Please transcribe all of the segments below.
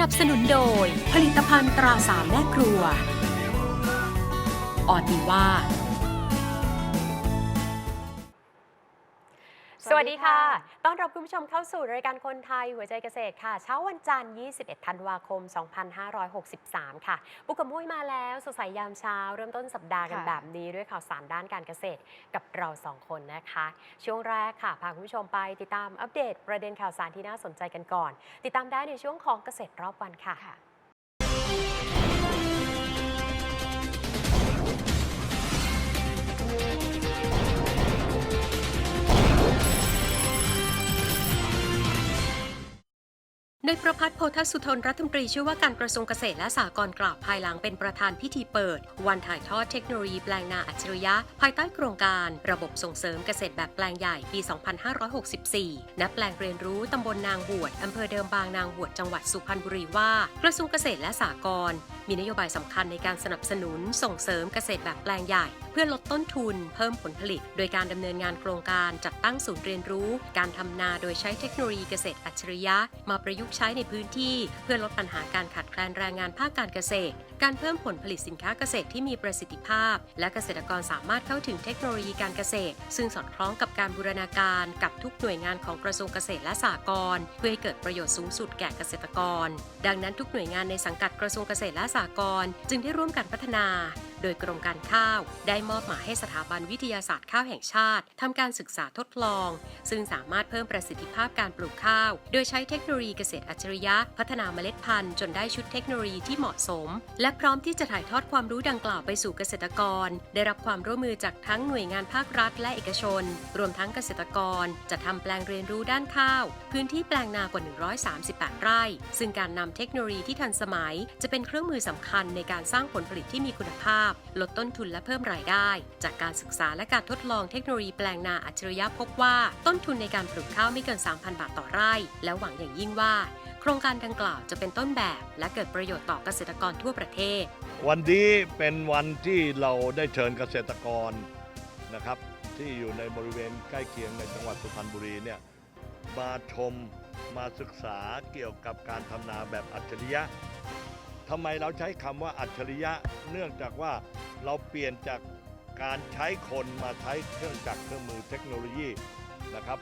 นับสนุนโดย ผลิตภัณฑ์ตราสามแม่ครัว ออติว่า วัสดีค่ะ ต้อนรับคุณผู้ชมเข้าสู่รายการคนไทยหัวใจเกษตรค่ะ เช้าวันจันทร์ 21 ธันวาคม 2563 ค่ะ ปุกกับมุ้ยมาแล้วสดใสยามเช้า เริ่มต้นสัปดาห์กันค่ะแบบนี้ด้วยข่าวสารด้านการเกษตรกับเราสองคนนะคะ ช่วงแรกค่ะ พาคุณผู้ชมไปติดตามอัปเดตประเด็นข่าวสารที่น่าสนใจกันก่อน ติดตามได้ในช่วงของเกษตรรอบวันค่ะ ค่ะในประพัฒน์โพธสุทนรัฐมนตรีช่วยว่าการกระทรวงเกษตรและสหกรณ์กล่าวภายหลังเป็นประธานพิธีเปิด วันถ่ายทอดเทคโนโลยีแปลงนาอัจฉริยะ ภายใต้โครงการ ระบบส่งเสริมเกษตรแบบแปลงใหญ่ปี 2564 ณ แปลงเรียนรู้ตำบลนางบวชอำเภอเดิมบางนางบวชจังหวัดสุพรรณบุรีว่า กระทรวงเกษตรและสหกรณ์มีนโยบายสำคัญในการสนับสนุนส่งเสริมเกษตรแบบแปลงใหญ่ พื่อลดต้นทุนเพิ่มผลผลิต โดยการดำเนินงานโครงการจัดตั้งศูนย์เรียนรู้ การทำนาโดยใช้เทคโนโลยีเกษตรอัจฉริยะ มาประยุกต์ใช้ในพื้นที่ เพื่อลดปัญหาการขาดแคลนแรงงานภาคการเกษตร การเพิ่มผลผลิตสินค้าเกษตรที่มีประสิทธิภาพ และเกษตรกรสามารถเข้าถึงเทคโนโลยีการเกษตร ซึ่งสอดคล้องกับการบูรณาการกับทุกหน่วยงานของกระทรวงเกษตรและสหกรณ์เพื่อให้เกิดประโยชน์สูงสุดแก่เกษตรกร ดังนั้นทุกหน่วยงานในสังกัดกระทรวงเกษตรและสหกรณ์จึงได้ร่วมกันพัฒนา โดยกรมการข้าวได้มอบหมายให้สถาบันวิทยาศาสตร์ข้าวแห่งชาติทำการศึกษาทดลอง ซึ่งสามารถเพิ่มประสิทธิภาพการปลูกข้าว โดยใช้เทคโนโลยีเกษตรอัจฉริยะ พัฒนาเมล็ดพันธุ์จนได้ชุดเทคโนโลยีที่เหมาะสม และพร้อมที่จะถ่ายทอดความรู้ดังกล่าวไปสู่เกษตรกร ได้รับความร่วมมือจากทั้งหน่วยงานภาครัฐ และเอกชน รวมทั้งเกษตรกรจะทำแปลงเรียนรู้ด้านข้าว พื้นที่แปลงนากว่า 138 ไร่ ซึ่งการนำเทคโนโลยีที่ทันสมัย จะเป็นเครื่องมือสำคัญในการสร้างผลผลิตที่มีคุณภาพ ลดต้นทุนและเพิ่มรายได้จากการศึกษาและการทดลองเทคโนโลยีแปลงนาอัจฉริยะพบว่า ต้นทุนในการปลูกข้าวไม่เกิน 3,000 บาทต่อไร่ และหวังอย่างยิ่งว่า โครงการดังกล่าวจะเป็นต้นแบบ และเกิดประโยชน์ต่อเกษตรกรทั่วประเทศ วันนี้เป็นวันที่เราได้เชิญเกษตรกรนะครับที่อยู่ในบริเวณใกล้เคียงในจังหวัดสุพรรณบุรีเนี่ยมาชมมาศึกษาเกี่ยวกับการทำนาแบบอัจฉริยะทำไมเราใช้คำว่าอัจฉริยะ เนื่องจากว่าเราเปลี่ยนจาก การใช้คนมาใช้เครื่องจักรเครื่องมือเทคโนโลยีนะครับ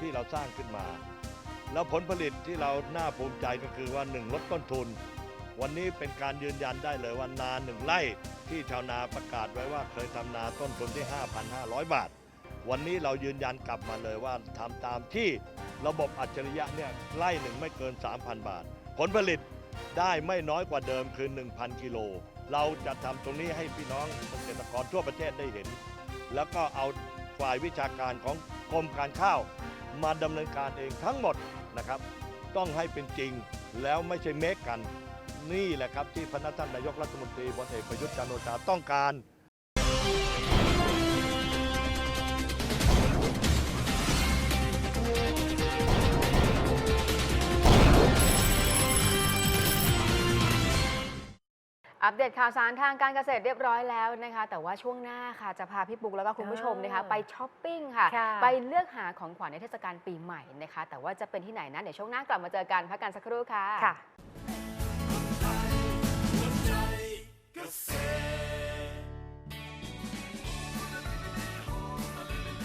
ที่เราสร้างขึ้นมา แล้วผลผลิตที่เราน่าภูมิใจก็คือว่าหนึ่งลดต้นทุน วันนี้เป็นการยืนยันได้เลยว่านาหนึ่งไร่ที่ชาวนาประกาศไว้ว่าเคยทำนาต้นทุนที่ 5,500 บาท วันนี้เรายืนยันกลับมาเลยว่าทำตามที่ระบบอัจฉริยะเนี่ยไร่หนึ่งไม่เกิน 3,000 บาท ผลผลิตได้ไม่น้อยกว่าเดิมคือ 1,000 กิโลเราจะทำตรงนี้ให้พี่น้องเกษตรกรทั่วประเทศได้เห็น แล้วก็เอาฝ่ายวิชาการของกรมการข้าว มาดำเนินการเองทั้งหมดนะครับ ต้องให้เป็นจริงแล้วไม่ใช่เมคกัน นี่แหละครับที่พนักท่านนายกรัฐมนตรีพลเอกประยุทธ์จันทร์โอชาต้องการ อัปเดตข่าวสารทางการเกษตรเรียบร้อยแล้วนะคะ แต่ว่าช่วงหน้าค่ะจะพาพี่ปุ๊กแล้วก็คุณผู้ชมนะคะเออไปช้อปปิ้งค่ะค่ะ ไปเลือกหาของขวัญในเทศกาลปีใหม่นะคะ แต่ว่าจะเป็นที่ไหนนะเดี๋ยวช่วงหน้ากลับมาเจอกันพักกันสักครู่ค่ะ